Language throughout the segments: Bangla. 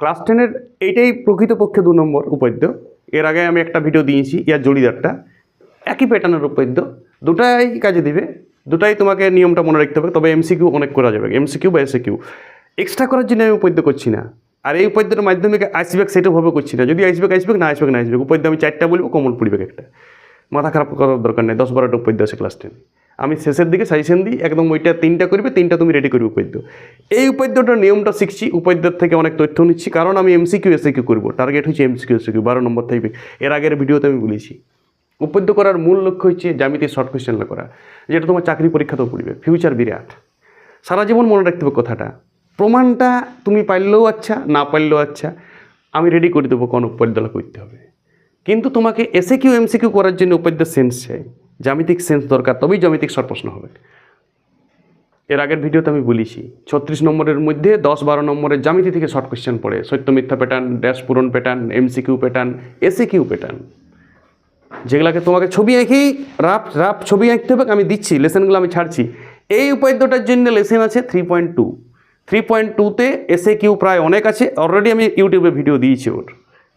ক্লাস টেনের এইটাই প্রকৃতপক্ষে দু নম্বর উপদ্য। এর আগে আমি একটা ভিডিও দিয়েছি, ইয়ার জড়িদারটা। একই প্যাটার্নের উপদ্য। দুটাই কাজে দিবে, দুটাই তোমাকে নিয়মটা মনে রাখতে হবে, তবে এমসিকিউ অনেক করা যাবে এমসিকিউ বা এসিকিউ এক্সট্রা করার জন্য আমি উপদ্য করছি না। আর এই উপদ্যের মাধ্যমে আসবেক সেটাভাবে করছি না। যদি আসবেক আসবেক না আসবেক না আসবেক উপদ্য আমি চারটা বলব কমন পড়বে একটা। মাথা খারাপ করার দরকার নেই, দশ বারোটা উপদ্য আছে ক্লাস টেন আমি শেষের দিকে সাজেশন দিই, একদম ওইটা তিনটা করবে, তিনটা তুমি রেডি করবে উপাদ্য। এই উপদ্যটার নিয়মটা শিখছি, উপদ্যের থেকে অনেক তথ্য নিচ্ছি, কারণ আমি এমসিকিউ এসিকিউ করব। টার্গেট হচ্ছে এমসিকিউ এসিকিউ বারো নম্বর থাকবে এর। আগের ভিডিওতে আমি বলেছি। উপদ্য করার মূল লক্ষ্য হচ্ছে জ্যামিতি শর্ট কোয়েশ্চেন করা, যেটা তোমার চাকরি পরীক্ষাতেও পড়বে। ফিউচার বিরাট। সারা জীবন মনে রাখতে হবে কথাটা। প্রমাণটা তুমি পারলেও আচ্ছা না পারলেও আচ্ছা আমি রেডি করে দেবো কোন উপদ্যলা করতে হবে। কিন্তু তোমাকে এসে কিউ এমসি কিউ করার জন্য উপাদ্য সেন্স চাই। জ্যামিতিক সেন্স দরকার, তবেই জ্যামিতিক শর্ট প্রশ্ন হবে। এর আগের ভিডিওতে আমি বলেছি, ছত্রিশ নম্বরের মধ্যে দশ বারো নম্বরের জ্যামিতি থেকে শর্ট কোয়েশ্চেন পড়ে। সত্য মিথ্যা প্যাটার্ন ড্যাশ পূরণ প্যাটার্ন এমসি কিউ প্যাটার্ন এসে কিউ প্যাটার্ন যেগুলাকে তোমাকে ছবি এঁকেই রাফ রাফ ছবি আঁকতে হবে, আমি দিচ্ছি, লেসেনগুলো আমি ছাড়ছি। এই উপাদ্যটার জন্য লেসেন আছে three point two three point টুতে এসে কিউ প্রায় অনেক আছে অলরেডি আমি ইউটিউবে ভিডিও দিয়েছি ওর।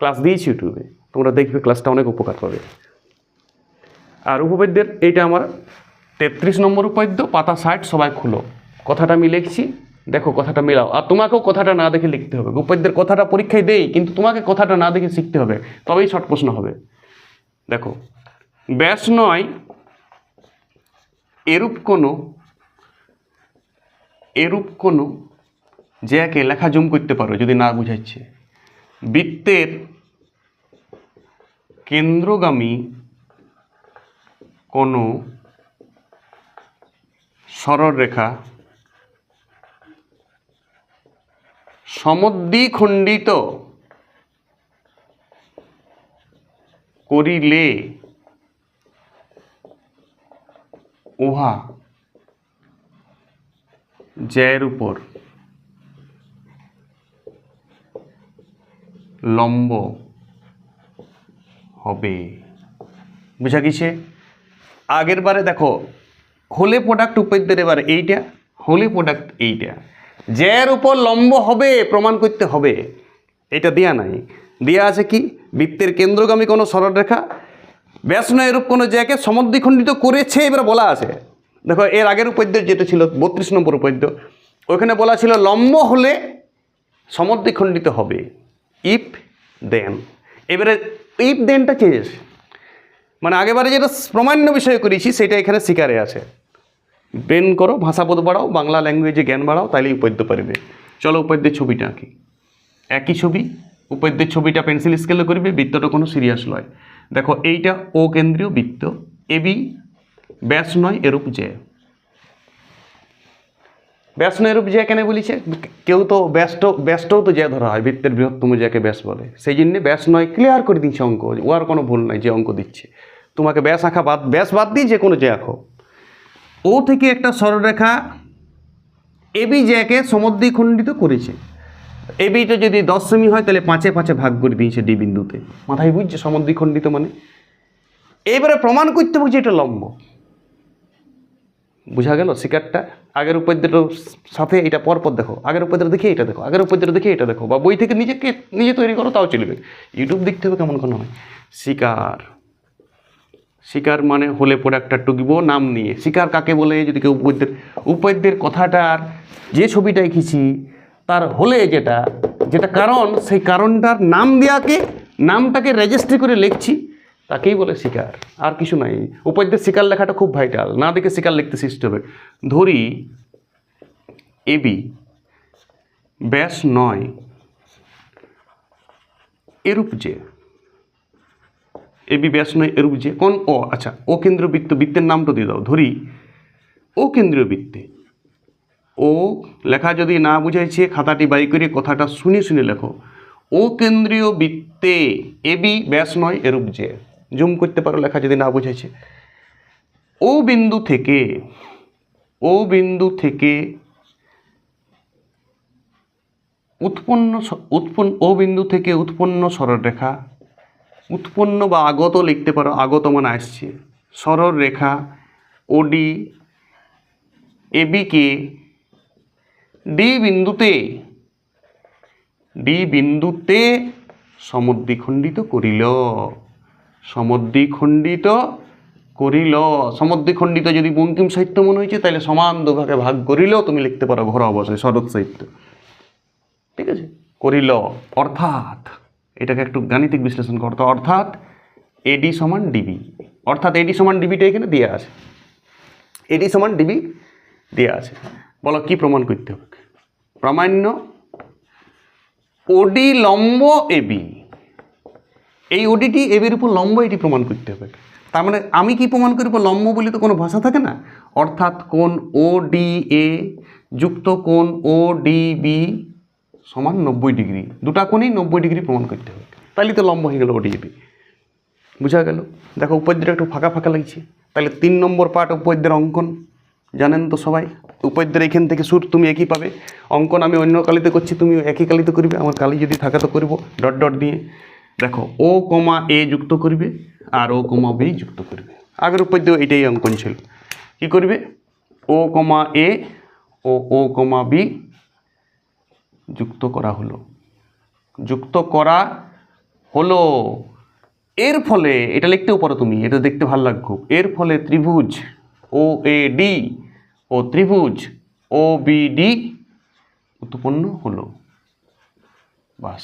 ক্লাস দিয়েছি ইউটিউবে। তোমরা দেখবে ক্লাসটা অনেক উপকার পাবে। আর উপপাদ্যের এইটা আমার তেত্রিশ নম্বর উপাদ্য পাতা ষাট, সবাই খুলো। কথাটা আমি লিখছি, দেখো কথাটা মেলাও। আর তোমাকেও কথাটা না দেখে লিখতে হবে। উপাদ্যের কথাটা পরীক্ষায় দেই, কিন্তু তোমাকে কথাটা না দেখে শিখতে হবে। তবেই শর্ট প্রশ্ন হবে। দেখো, ব্যাস নয়, এরূপ কোনো এরূপ কোনো জ্যাকে লেখা জুম করতে পারো, যদি না বুঝাচ্ছে বৃত্তের কেন্দ্রগামী কোনো সরলরেখা সমদ্বিখণ্ডিত করিলে উহা জ্যায়ের উপর লম্ব হবে। বুঝা গেছে আগের বারে দেখো, হোলে প্রোডাক্ট উপদ্যের এবার এইটা, হোলে প্রোডাক্ট এইটা। জ্যায়ের উপর লম্ব হবে, প্রমাণ করতে হবে। এটা দেয়া নাই। দেয়া আছে কি? বৃত্তের কেন্দ্রগামী কোনো সরলরেখা ব্যাসন এরূপ কোনো জ্যাকে সমদ্বিখণ্ডিত করেছে, এবার বলা আছে। দেখো, এর আগের উপদ্যের যেটা ছিল, বত্রিশ নম্বর উপদ্য ওইখানে বলা ছিল লম্ব হলে সমদ্বিখণ্ডিত হবে। ইফ দেন এবারে ইফ দেনটা চেঞ্জ মানে আগেবারে যেটা প্রমাণ্য বিষয় করেছি, সেটা এখানে শিকারে আছে। ব্রেন করো ভাষাবোধ বাড়াও, বাংলা ল্যাঙ্গুয়েজে জ্ঞান বাড়াও, তাইলে উপদ্য পারবে। চলো উপদ্যের ছবিটা আঁকি। একই ছবি, উপদ্যের ছবিটা পেন্সিল স্কেলে করবে, বৃত্তটা কোনো সিরিয়াস নয় দেখো, এইটা ও কেন্দ্রীয় বৃত্ত এবি ব্যাস নয়, এরূপ যে ব্যাস নয়, এরূপ যে কেন বলিছে? কেউ তো ব্যস্ত ব্যস্তও তো যে ধরা হয়, বৃত্তের বৃহত্তম যাকে ব্যাস বলে। সেই জন্যে ব্যাস নয় ক্লিয়ার করে দিচ্ছে অঙ্ক। ও আর কোনো ভুল নাই, যে অঙ্ক দিচ্ছে। তোমাকে ব্যাস আঁকা বাদ, ব্যাস বাদ দিয়ে যে কোনো যে আঁকো। ও থেকে একটা সরলরেখা এবি জ্যাকে সমদ্বিখণ্ডিত করেছে। এবিটা যদি দশ সেমি হয়, তাহলে পাঁচে পাঁচে ভাগ করে দিয়েছে ডি বিন্দুতে। মাথায় বুঝছে সমদ্বিখণ্ডিত মানে? এবারে প্রমাণ করতে হবে যে এটা লম্ব। বুঝা গেল শিকারটা? আগের উপদ্রের সাথে এটা পরপর দেখো। আগের উপদ্র দেখে এটা দেখো। আগের উপদ্র দেখে এটা দেখো। বা বই থেকে নিজেকে, নিজে তৈরি করো, তাও চলবে। ইউটিউব দেখতে হবে কেমন কোনো হয়। শিকার। শিকার মানে হলে পরে একটা টুকব, নাম নিয়ে। শিকার কাকে বলে? যদি কেউ উপদ্যের উপদ্যের কথাটার যে ছবিটা এঁকেছি, তার হলে যেটা যেটা কারণ, সেই কারণটার নাম দেওয়াকে নামটাকে রেজিস্ট্রি করে লিখছি, তাকেই বলে শিকার। আর কিছু নাই। উপদ্যের শিকার লেখাটা খুব ভাইটাল না দেখে শিকার লিখতে সৃষ্টি হবে। ধরি এবি ব্যাস নয়। এরূপ যে। এবি ব্যাস নয় এরূপ যে কোন ও আচ্ছা ও কেন্দ্রীয় বৃত্ত, বৃত্তের নামটা দিয়ে দাও, ধরি। ও কেন্দ্রীয় বৃত্তে। ও লেখা যদি না বুঝাইছে খাতাটি বাই করে কথাটা শুনে শুনে লেখো। ও কেন্দ্রীয় বৃত্তে এবি ব্যাস নয় এরূপ যে। জুম করতে পারো, লেখা যদি না বুঝাইছে ও বিন্দু থেকে ও বিন্দু থেকে উৎপন্ন উৎপন্ন ও বিন্দু থেকে উৎপন্ন সরলরেখা উৎপন্ন বা আগত লিখতে পারো, আগত মানে আসছে। সরল রেখা, ওডি, এবিকে, ডি বিন্দুতে ডি বিন্দুতে সমদ্বিখণ্ডিত করিল সমদ্বিখণ্ডিত করিল। সমদ্বিখণ্ডিত যদি বঙ্কিম সাহিত্য মনে হয়েছে, তাহলে সমান দুভাগে ভাগ করিলেও তুমি লিখতে পারো ঘর অবশ্যই শরৎ সাহিত্য। ঠিক আছে? করিল, অর্থাৎ এটাকে একটু গাণিতিক বিশ্লেষণ করতে। অর্থাৎ এডি সমান ডিবি। অর্থাৎ এডি সমান ডিবিটা এখানে দেওয়া আছে। এডি সমান ডিবি দেওয়া আছে। বলো কি প্রমাণ করতে হবে? প্রামাণ্য ওডি লম্ব এবি এই ওডিটি এবির উপর লম্ব এটি প্রমাণ করতে হবে। তার মানে আমি কি প্রমাণ করব লম্ব বলে তো কোনো ভাষা থাকে না? অর্থাৎ কোন ও ডি এ যুক্ত কোন ও ডি বি সমান নব্বই ডিগ্রি। দুটা কোণেই নব্বই ডিগ্রি প্রমাণ করতে হবে। তাহলে তো লম্ব হয়ে গেল ওডি এবি বুঝা গেল? দেখো উপদ্যটা একটু ফাঁকা ফাঁকা লাগছে। তাহলে তিন নম্বর পার্ট উপদ্যের অঙ্কন। জানেন তো সবাই? উপদ্যের এখান থেকে সুর তুমি একই পাবে। অঙ্কন আমি অন্য কালিতে করছি তুমি একই কালিতে করবে। আমার কালি যদি থাকে তো করব। ডট ডট দিয়ে। দেখো ও কমা এ যুক্ত করবে আর ও কমা বি যুক্ত করবে। আগের উপদ্য এটাই অঙ্কন ছিল। কি করবে? ও কমা এ ও ও কমা বি যুক্ত করা হলো। যুক্ত করা হলো। এর ফলে, এটা লিখতেও পারো তুমি, এটা দেখতে ভালো লাগবে খুব। এর ফলে ত্রিভুজ ও এ ডি ও ত্রিভুজ ও বি ডি উৎপন্ন হলো। বাস,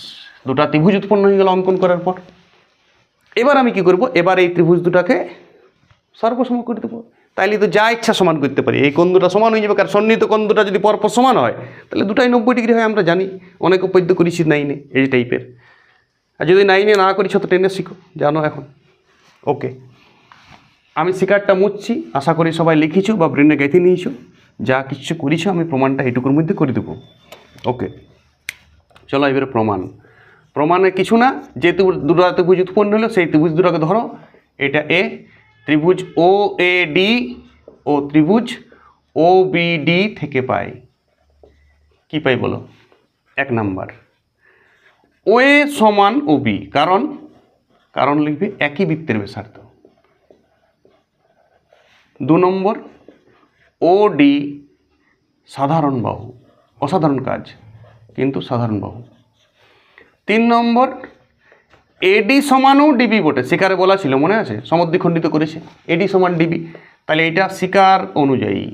দুটা ত্রিভুজ উৎপন্ন হয়ে গেল অঙ্কন করার পর। এবার আমি কি করব? এবার এই ত্রিভুজ দুটাকে সর্বসম করে দেবো। তাইলে তো যা ইচ্ছা সমান করতে পারি। এই কোণ দুটা সমান হয়ে যাবে, কারণ সন্নিহিত কোণ দুটা যদি পরপর সমান হয়, তাহলে দুটাই নব্বই ডিগ্রি হয়, আমরা জানি। অনেক উপদ্য করেছি নাইনে, এই টাইপের আর যদি নাইনে না করিস তো টেনে শিখো, জানো এখন। ওকে। আমি শিকারটা মুছছি আশা করি সবাই লিখিছো বা ব্রেনে গেঁথে নিয়েছো। যা কিছু করেছ, আমি প্রমাণটা এইটুকুর মধ্যে করে দেবো। ওকে। চলো এবারে প্রমাণ। প্রমাণে কিছু না যে দুটা ত্রিভুজ উৎপন্ন হলো, সেই ত্রিভুজ দুটাকে ধরো। এটা এ ত্রিভুজ ও এ ডি ও ত্রিভুজ ও বি ডি থেকে পাই। কি পাই বলো? এক নাম্বার। ও এ সমান ও বি কারণ? কারণ লিখবে একই বৃত্তের ব্যাসার্ধ। দু নম্বর ও ডি সাধারণ বাহু, অসাধারণ কাজ, কিন্তু সাধারণ বাহু। তিন নম্বর এডি সমানও ডিবি বটে, শিকারে বলা ছিল, মনে আছে? সমদ্বিখণ্ডিত করেছে। এডি সমান ডিবি তাহলে এটা শিকার অনুযায়ী।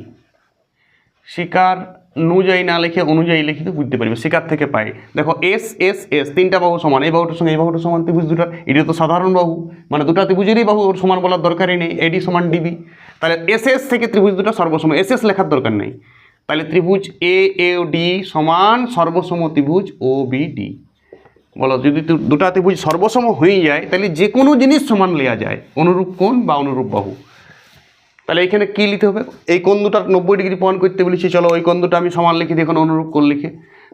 শিকার অনুযায়ী না লিখে অনুযায়ী লিখিতে বুঝতে পারবে, শিকার থেকে পাই দেখো এস এস এস তিনটা বাহু সমান, এই বাহুটার সঙ্গে এই বাহুটার সমান ত্রিভুজ দুটার এটা তো সাধারণ বাহু। মানে দুটা ত্রিভুজেরই বাহু, ওর সমান বলার দরকারই নেই এডি সমান ডিবি তাহলে এস এস থেকে ত্রিভুজ দুটা সর্বসম এস এস লেখার দরকার নেই। তাহলে ত্রিভুজ এ এ ডি সমান সর্বসম ত্রিভুজ ও বি ডি বলো, যদি দুটা ত্রিভুজ সর্বসম হয়ে যায়, তাহলে যে কোনো জিনিস সমান নেওয়া যায়, অনুরূপ কোণ বা অনুরূপ বাহু। তাহলে এখানে কী লিখতে হবে? এই কোণ দুটার নব্বই ডিগ্রি পয়েন্ট করতে বলেছি, চলো ওই কোণ দুটো আমি সমান লিখি, দেখুন অনুরূপ কোণ লিখে।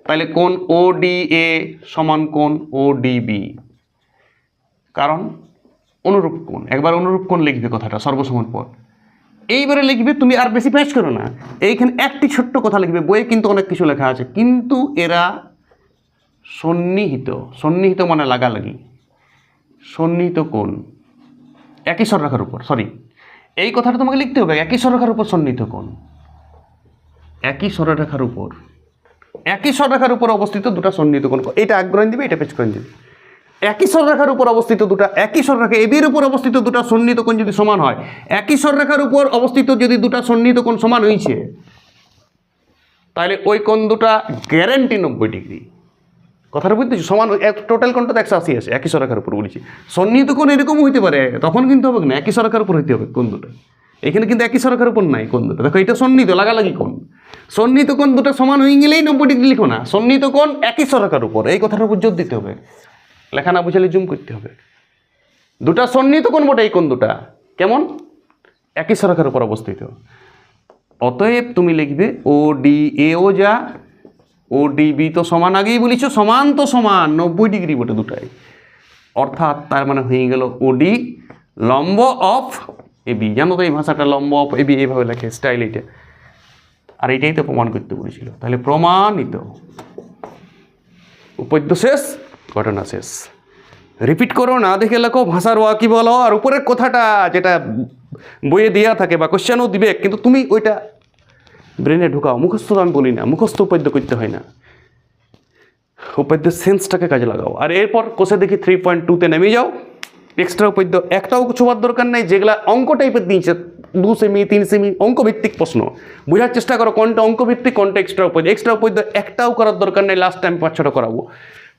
তাহলে কোণ ও ডি এ সমান কোণ ও ডি বি কারণ অনুরূপ কোণ, একবার অনুরূপ কোণ লিখবে কথাটা, সর্বসমান পর এইবারে লিখবে, তুমি আর বেশি প্যাচ করো না। এইখানে একটি ছোট্ট কথা লিখবে, বইয়ে কিন্তু অনেক কিছু লেখা আছে, কিন্তু এরা সন্নিহিত সন্নিহিত মানে লাগালাগি। সন্নিহিত কোণ? একই সররেখার উপর সরি এই কথাটা তোমাকে লিখতে হবে, একই সররেখার উপর সন্নিহিত কোণ। একই সররেখার উপর, একই সররেখার উপর অবস্থিত দুটা সন্নিহিত কোণ। এটা আগ্রহণ দিবে, এটা পেচ করে দিবে। একই সররেখার উপর অবস্থিত দুটা, একই সররেখা এবির উপর অবস্থিত দুটা সন্নিহিত কোণ যদি সমান হয়, একই সররেখার উপর অবস্থিত যদি দুটা সন্নিহিত কোণ সমান হয়েছে তাহলে ওই কোণ দুটা গ্যারেন্টি নব্বই ডিগ্রি। কথাটা বুঝতেছি? সমান টোটাল কোণটা তো একশো আশি আছে, একই সরকার উপর বলেছি। সন্নিহিত কোন এরকম হইতে পারে, তখন কিন্তু হবে না, একই সরকার উপর হইতে হবে কোন দুটো। এখানে কিন্তু একই সরকার উপর নাই কোন দুটো। দেখো, এটা সন্নিহিত, লাগালাগি কোন সন্নিহিত কোন দুটো সমান হয়ে গেলেই নব্বই ডিগ্রি লিখো না। সন্নিহিত কোন একই সরকার উপর, এই কথাটার উপর জোর দিতে হবে। লেখা না বুঝালে জুম করতে হবে। দুটা সন্নিহিত কোন বটে এই কোণ দুটা। কেমন? একই সরকার উপর অবস্থিত। অতএব তুমি লিখবে ও ডি এও যা ও ডিবি তো সমান আগেই বলেছ, সমান তো সমান, নব্বই ডিগ্রি বটে দুটাই। অর্থাৎ তার মানে হয়ে গেল ওডি লম্ব অফ এবি জানো তো এই ভাষাটা, লম্ব অফ এবি এইভাবে লেখে স্টাইল এইটা। আর এইটাই তো প্রমাণ করতে বলেছিল। তাহলে প্রমাণিত। উপদ্য শেষ, ঘটনা শেষ। রিপিট করো, না দেখে লেখো, ভাষার ওয়া কি বলো। আর উপরের কথাটা যেটা বইয়ে দেওয়া থাকে বা কোশ্চেনও দিবে, কিন্তু তুমি ওইটা ব্রেনে ঢুকাও, মুখস্থ তো আমি বলি না মুখস্থ উপাদ্য করতে হয় না। উপাদ্যের সেন্সটাকে কাজে লাগাও। আর এরপর কোষে দেখি থ্রি পয়েন্ট টুতে নেমে যাও। এক্সট্রা উপাদ্য, একটাও কিছু হওয়ার দরকার নেই, যেগুলা অঙ্ক টাইপের দিয়েছে, দু সেমি তিন সেমি অঙ্কভিত্তিক প্রশ্ন। বোঝার চেষ্টা করো কোনটা অঙ্ক ভিত্তিক কোনটা এক্সট্রা উপাদ্য। এক্সট্রা উপাদ্য একটাও করার দরকার নেই লাস্ট টাইম পাঁচ, ছটা করাবো।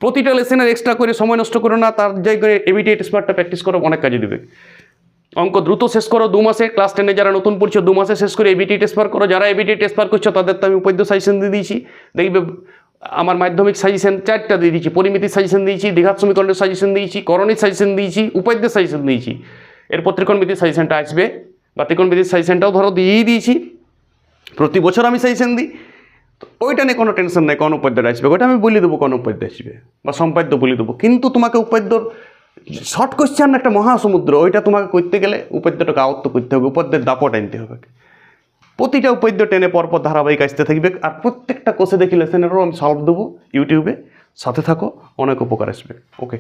প্রতিটা লেসেনের এক্সট্রা করে সময় নষ্ট করো না, তার জায়গায় এবিটি স্মার্টটা প্র্যাকটিস করো, অনেক কাজে দেবে। অঙ্ক দ্রুত শেষ করো দু মাসে ক্লাস টেনে যারা নতুন পড়ছো দু মাসে শেষ করে এবিটি টেস্ট পার করো। যারা এবিটি টেস্ট পার করছ, তাদের তো আমি উপাদ্য সাজেশন দিয়ে দিয়েছি। দেখবে, আমার মাধ্যমিক সাজেশন চারটা দিয়ে দিয়েছি। পরিমিতির সাজেশন দিয়েছি দীঘাত সমীকরণের সাজেশন দিয়েছি, করণিক সাজেশন দিয়েছি উপাদ্যের সাজেশন দিয়েছি। এরপর ত্রিকোণমিতির সাজেশনটা আসবে। বা ত্রিকোণমিতির সাজেশনটাও ধরো, দিয়েই দিয়েছি। প্রতি বছর আমি সাজেশন দিই। ওইটা নিয়ে কোনো টেনশন নেই, কোন উপাদ্যটা আসবে। ওইটা আমি বলে দেবো কোন উপাদ্য আসবে। বা সম্পাদ্য বলে দেবো। কিন্তু তোমাকে উপাদ্যর শর্ট কোশ্চেন একটা মহাসমুদ্র, ওইটা তোমাকে করতে গেলে উপাদ্যটাকে আয়ত্ত করতে হবে, উপাদ্যের দাপট আনতে হবে। প্রতিটা উপাদ্য টেনে পরপর ধারাবাহিক আসতে থাকবে, আর প্রত্যেকটা কোষে দেখি লেসেনেরও আমি সলভ দেবো ইউটিউবে সাথে থাকো, অনেক উপকার আসবে। ওকে